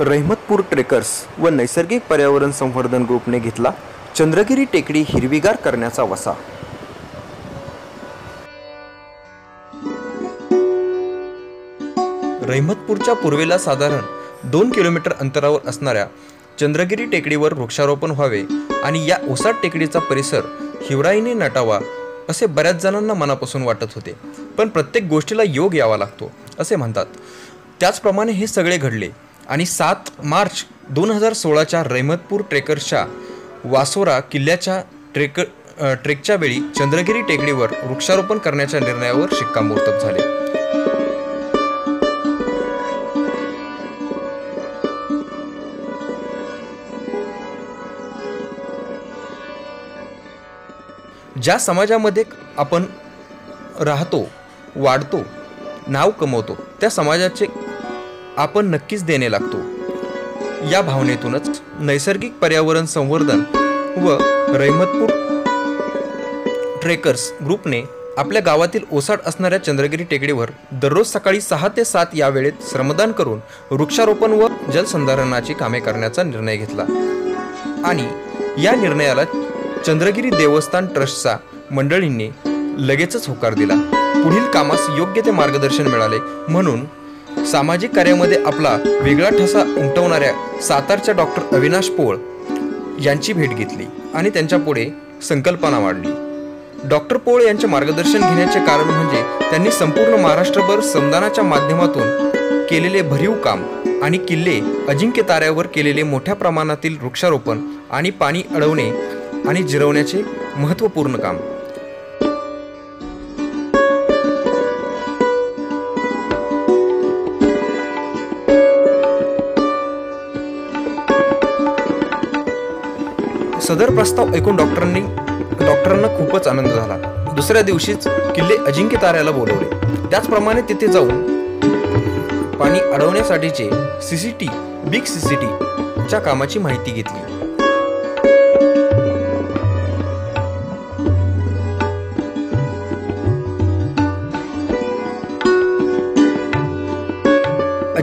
Rahimatpur trekkers व नैसर्गिक पर्यावरण संवर्धन ग्रुपने घेतला चंद्रगिरी टेकडी हिरवीगार करण्याचा वसा. रहमतपूरच्या पूर्वेला साधारण दोन किलोमीटर अंतरावर असणाऱ्या चंद्रगिरी टेकडीवर वृक्षारोपण व्हावे आणि या ओसाड टेकडीचा परिसर हिवराईने नटावा असे बऱ्याच जणांना मनापासून वाटत होते. पण प्रत्येक गोष्टीला योग यावा लागतो असे म्हणतात. त्याचप्रमाणे हे सगळे घडले. आणि सात मार्च दोन हजार सोळाच्या रहमतपूर ट्रेकर्सच्या वासोरा किल्ल्याच्या ट्रेक ट्रेकच्या वेळी चंद्रगिरी टेकडीवर वृक्षारोपण करण्याच्या निर्णयावर शिक्कामोर्तब झाले. ज्या समाजामध्ये आपण राहतो वाढतो नाव कमवतो त्या समाजाचे आपण नक्कीच देणे लागतो. या भावनेतूनच नैसर्गिक पर्यावरण संवर्धन व रहमतपूर ट्रेकर्स ग्रुपने आपल्या गावातील ओसाड असणाऱ्या चंद्रगिरी टेकडीवर दररोज सकाळी सहा ते सात या वेळेत श्रमदान करून वृक्षारोपण व जलसंधारणाची कामे करण्याचा निर्णय घेतला. आणि या निर्णयाला चंद्रगिरी देवस्थान ट्रस्टचा मंडळींनी लगेचच होकार दिला. पुढील कामास योग्य ते मार्गदर्शन मिळाले म्हणून सामाजिक कार्यामध्ये आपला वेगळा ठसा उमटवणाऱ्या सातारच्या डॉक्टर अविनाश पोळ यांची भेट घेतली आणि त्यांच्या पुढे संकल्पना मांडली. डॉक्टर पोळ यांचे मार्गदर्शन घेण्याचे कारण म्हणजे त्यांनी संपूर्ण महाराष्ट्रभर समदानाच्या माध्यमातून केलेले भरीव काम आणि किल्ले अजिंक्य ताऱ्यावर केलेले मोठ्या प्रमाणातील वृक्षारोपण आणि पाणी अडवणे आणि जिरवण्याचे महत्त्वपूर्ण काम. सदर प्रस्ताव ऐकून डॉक्टरांनी डॉक्टरांना खूपच आनंद झाला. दुसऱ्या दिवशीच किल्ले अजिंक्य ताऱ्याला बोलवले. त्याचप्रमाणे तिथे जाऊन पाणी अडवण्यासाठीचे सीसीटी बिग सी सी टीच्या कामाची माहिती घेतली.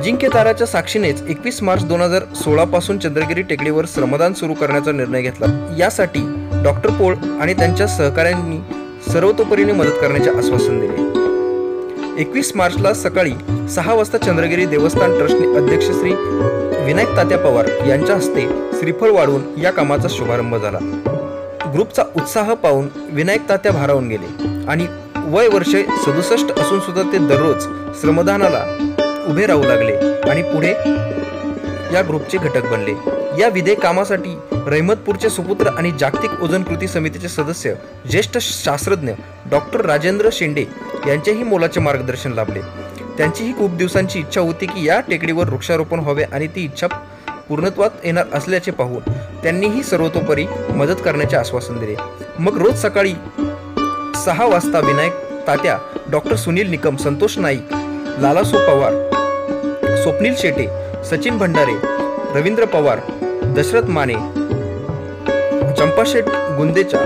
अजिंक्य ताराच्या साक्षीनेच एकवीस मार्च दोन हजार सोळा पासून चंद्रगिरी टेकडीवर श्रमदान सुरू करण्याचा निर्णय घेतला. यासाठी डॉक्टर पोळ आणि त्यांच्या सहकाऱ्यांनी सर्वतोपरीने मदत करण्याचे आश्वासन दिले. एकवीस मार्चला सकाळी सहा वाजता चंद्रगिरी देवस्थान ट्रस्टने अध्यक्ष श्री विनायक तात्या पवार यांच्या हस्ते श्रीफळ वाढवून या कामाचा शुभारंभ झाला. ग्रुपचा उत्साह पाहून विनायक तात्या भारावून गेले आणि वय वर्षे सदुसष्ट असून सुद्धा ते दररोज श्रमदानाला उभे राहू लागले आणि पुढे या ग्रुपचे घटक बनले. या विधेयक कामासाठी रहमतपूरचे सुपुत्र आणि जागतिक ओझोन कृती समितीचे सदस्य ज्येष्ठ शास्त्रज्ञ डॉक्टर राजेंद्र शेंडे यांचेही मोलाचे मार्गदर्शन लाभले. त्यांचीही खूप दिवसांची इच्छा होती की या टेकडीवर वृक्षारोपण व्हावे आणि ती इच्छा पूर्णत्वात येणार असल्याचे पाहून त्यांनीही सर्वतोपरी मदत करण्याचे आश्वासन दिले. मग रोज सकाळी सहा वाजता विनायक तात्या डॉक्टर सुनील निकम संतोष नाईक लालासो पवार स्वप्नील शेटे सचिन भंडारे रवींद्र पवार दशरथ माने चंपाशेठ गुंदेचा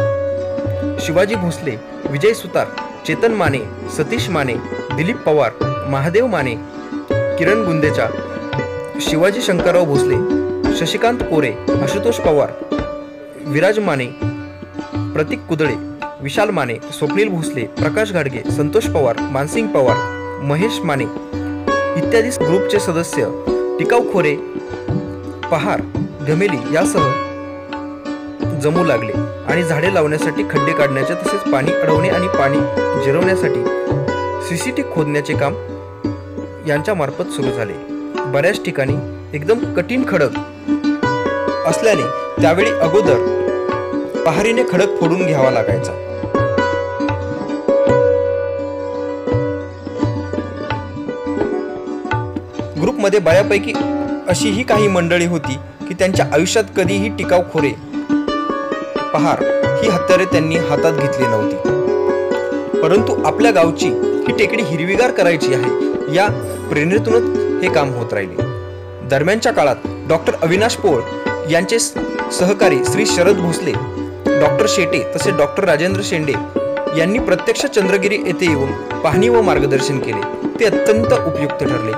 शिवाजी भोसले विजय सुतार चेतन माने सतीश माने दिलीप पवार महादेव माने किरण गुंदेचा शिवाजी शंकरराव भोसले शशिकांत कोरे आशुतोष पवार विराज माने प्रतीक कुदळे विशाल माने स्वप्नील भोसले प्रकाश घाडगे संतोष पवार मानसिंग पवार महेश माने इत्यादी ग्रुपचे सदस्य टिकाऊ खोरे पहार घमेली यासह जमू लागले आणि झाडे लावण्यासाठी खड्डे काढण्याचे तसेच पाणी अडवणे आणि पाणी जिरवण्यासाठी सीसीटी खोदण्याचे काम यांच्या मार्फत सुरू झाले. बऱ्याच ठिकाणी एकदम कठीण खडक असल्याने त्यावेळी अगोदर पहारीने खडक फोडून घ्यावा लागायचा. ग्रुपमध्ये बऱ्यापैकी अशीही काही मंडळी होती की त्यांच्या आयुष्यात कधीही टिकाव खोरे पहार ही हत्यारे त्यांनी हातात घेतली नव्हती. परंतु आपल्या गावची ही टेकडी हिरवीगार करायची आहे या प्रेरणेतूनच हे काम होत राहिले. दरम्यानच्या काळात डॉक्टर अविनाश पोळ यांचे सहकारी श्री शरद भोसले डॉक्टर शेटे तसेच डॉक्टर राजेंद्र शेंडे यांनी प्रत्यक्ष चंद्रगिरी येथे येऊन पाहणी व मार्गदर्शन केले. ते अत्यंत उपयुक्त ठरले.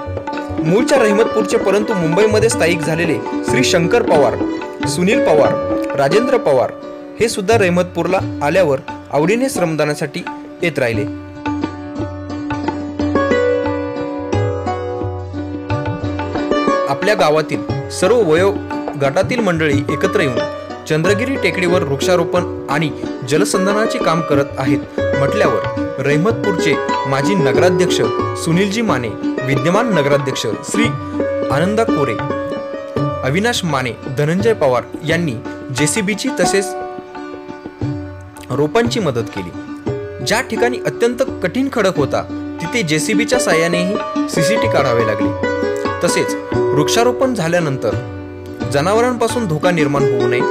मूळच्या रहिमतपूरचे परंतु मुंबईमध्ये स्थायिक झालेले श्री शंकर पवार सुनील पवार राजेंद्र पवार हे सुद्धा रहिमतपूरला आल्यावर आवडीने श्रमदानासाठी येत राहिले. आपल्या गावातील सर्व वयो गटातील मंडळी एकत्र येऊन चंद्रगिरी टेकडीवर वृक्षारोपण आणि जलसंधानाचे काम करत आहेत म्हटल्यावर रहमतपूरचे माजी नगराध्यक्ष सुनीलजी माने विद्यमान नगराध्यक्ष श्री आनंदा कोरे अविनाश माने धनंजय पवार यांनी जेसीबीची तसेच रोपांची मदत केली. ज्या ठिकाणी अत्यंत कठीण खडक होता तिथे जेसीबीच्या साह्यानेही सीसीटी काढावे लागले. तसेच वृक्षारोपण झाल्यानंतर जनावरांपासून धोका निर्माण होऊ नये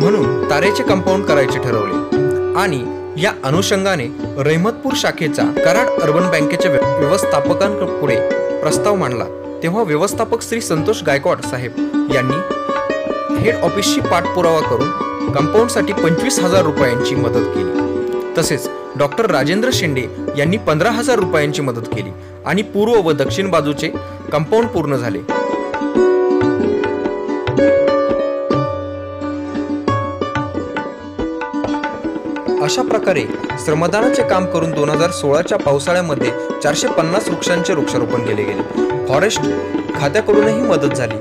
म्हणून तारेचे कंपाऊंड करायचे ठरवले. आणि या अनुषंगाने रहिमतपूर शाखेचा कराड अर्बन बँकेच्या व्यवस्थापकांपुढे प्रस्ताव मांडला. तेव्हा व्यवस्थापक श्री संतोष गायकवाड साहेब यांनी हेड ऑफिसची पाठपुरावा करून कंपाऊंडसाठी पंचवीस हजार रुपयांची मदत केली. तसेच डॉक्टर राजेंद्र शेंडे यांनी पंधरा हजार रुपयांची मदत केली आणि पूर्व व दक्षिण बाजूचे कंपाऊंड पूर्ण झाले. अशा प्रकारे श्रमदानाचे काम करून दोन हजार सोळाच्या पावसाळ्यामध्ये चारशे पन्नास वृक्षांचे वृक्षारोपण केले गेले. फॉरेस्ट खात्याकडूनही मदत झाली.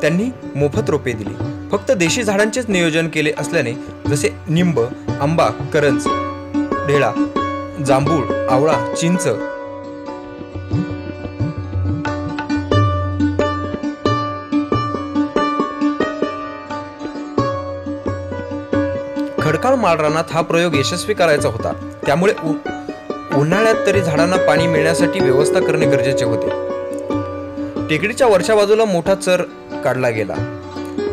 त्यांनी मोफत रोपे दिली. फक्त देशी झाडांचेच नियोजन केले असल्याने जसे निंब आंबा करंज ढेळा जांभूळ आवळा चिंच खडकाळ माळरानात हा प्रयोग यशस्वी करायचा होता. त्यामुळे उन्हाळ्यात तरी झाडांना पाणी मिळण्यासाठी व्यवस्था करणे गरजेचे होते. टेकडीच्या वरच्या बाजूला मोठा चर काढला गेला.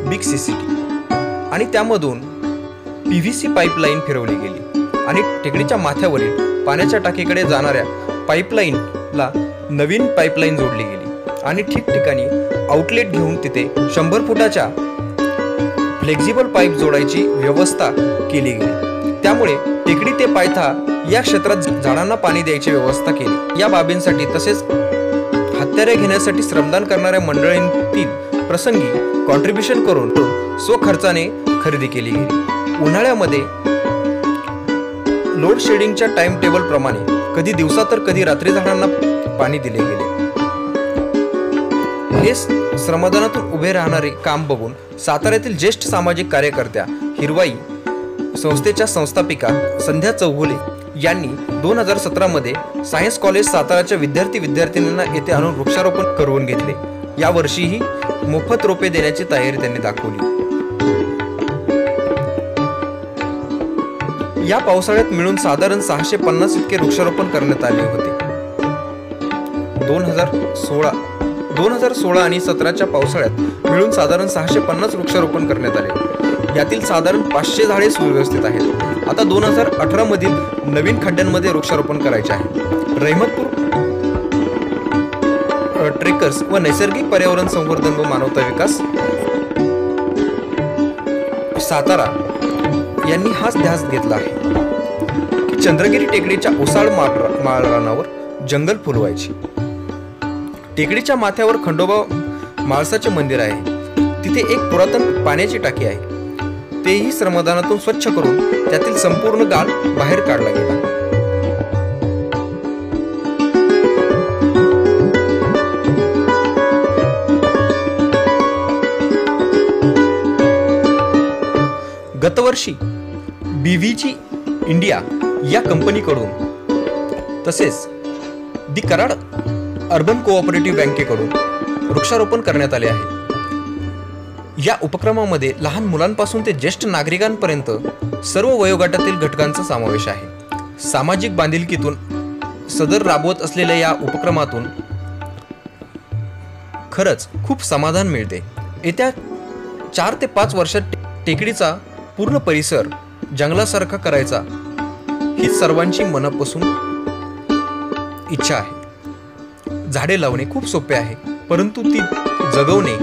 बिग सीसीटी आणि त्यामधून पीव्हीसी पाईपलाईन फिरवली गेली. आणि टेकडीच्या माथ्यावरील पाण्याच्या टाकीकडे जाणाऱ्या पाईपलाईनला नवीन पाईपलाईन जोडली गेली. आणि ठिकठिकाणी आउटलेट घेऊन तिथे शंभर फुटाच्या फ्लेक्झिबल पाईप जोडायची व्यवस्था केली गेली. त्यामुळे टेकडी ते पायथा या क्षेत्रात झाडांना पाणी द्यायची व्यवस्था केली. या बाबींसाठी तसेच हत्यारे घेण्यासाठी श्रमदान करणाऱ्या मंडळींतील प्रसंगी कॉन्ट्रीब्युशन करून स्वखर्चाने खरेदी केली गेली. उन्हाळ्यामध्ये लोड शेडिंगच्या टाइम टेबल प्रमाणे कधी दिवसा तर कधी रात्री झाडांना पाणी दिले गेले. हे श्रमदानातून उभे राहणारे काम बघून साताऱ्यातील ज्येष्ठ सामाजिक कार्यकर्त्या हिरवाई संस्थेच्या संस्थापिका संध्या चौगुले यांनी दोन हजार सतरामध्ये सायन्स कॉलेज साताराच्या विद्यार्थी विद्यार्थिनींना येथे आणून वृक्षारोपण करून घेतले. यावर्षीही मोफत रोपे देण्याची तयारी त्यांनी दाखवली. या पावसाळ्यात मिळून साधारण सहाशे पन्नास इतके वृक्षारोपण करण्यात आले होते. दोन हजार सोळा दोन हजार सोळा आणि सतराच्या पावसाळ्यात मिळून साधारण सहाशे पन्नास वृक्षारोपण करण्यात आले. यातील साधारण पाचशे झाडे सुव्यवस्थित आहेत. आता दोन हजार अठरा मधील नवीन खड्ड्यांमध्ये वृक्षारोपण करायचे आहे. रहिमतपूर ट्रेकर्स व नैसर्गिक पर्यावरण संवर्धन व मानवता विकास सातारा यांनी हाच ध्यास घेतला आहे की चंद्रगिरी टेकडीच्या ओसाळ माळरानावर जंगल फुलवायची. टेकडीच्या माथ्यावर खंडोबा माळसाचे मंदिर आहे. तिथे एक पुरातन पाण्याची टाकी आहे. तेही श्रमदानातून स्वच्छ करून त्यातील संपूर्ण गाळ बाहेर काढला गेला. गतवर्षी बीव्हीजी इंडिया या कंपनीकडून तसेच दी कराड अर्बन कोऑपरेटिव्ह बँकेकडून वृक्षारोपण करण्यात आले आहे. या उपक्रमामध्ये लहान मुलांपासून ते ज्येष्ठ नागरिकांपर्यंत सर्व वयोगटातील घटकांचा समावेश आहे. सामाजिक बांधिलकीतून सदर राबवत असलेल्या या उपक्रमातून खरंच खूप समाधान मिळते. येत्या चार ते पाच वर्षात टेकडीचा पूर्ण परिसर जंगलासारखा करायचा ही सर्वांची मनापासून इच्छा आहे. झाडे लावणे खूप सोपे आहे परंतु ती जगवणे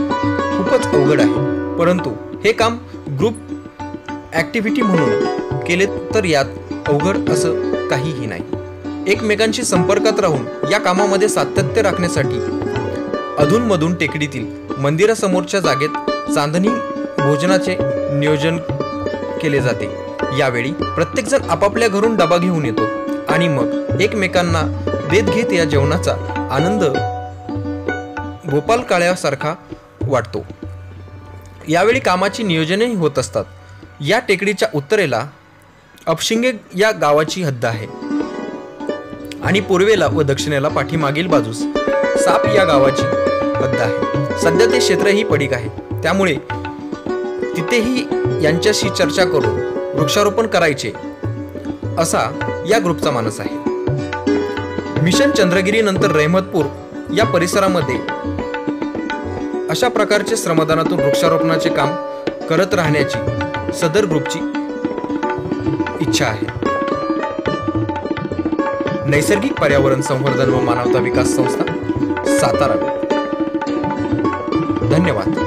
खूपच अवघड आहे. परंतु हे काम ग्रुप ॲक्टिव्हिटी म्हणून केले तर यात अवघड असं काहीही नाही. एकमेकांशी संपर्कात राहून या कामामध्ये सातत्य राखण्यासाठी अधूनमधून टेकडीतील मंदिरासमोरच्या जागेत चांदणी भोजनाचे नियोजन केले जाते. यावेळी प्रत्येकजण आपापल्या घरून डबा घेऊन येतो आणि मग एकमेकांना देत घेत या जेवणाचा आनंद भोपाल काळ्यासारखा वाटतो. यावेळी कामाची नियोजनही होत असतात. या टेकडीच्या उत्तरेला अपशिंगे या गावाची हद्द आहे. आणि पूर्वेला व दक्षिणेला पाठीमागील बाजूस साप या गावाची हद्द आहे. सध्या ते क्षेत्रही पडीक आहे. त्यामुळे तिथेही यांच्याशी चर्चा करून वृक्षारोपण करायचे असा या ग्रुपचा मानस आहे. मिशन चंद्रगिरी नंतर रहमतपूर या परिसरामध्ये अशा प्रकारचे श्रमदानातून वृक्षारोपणाचे काम करत राहण्याची सदर ग्रुपची इच्छा आहे. नैसर्गिक पर्यावरण संवर्धन व मानवता विकास संस्था सातारा. धन्यवाद.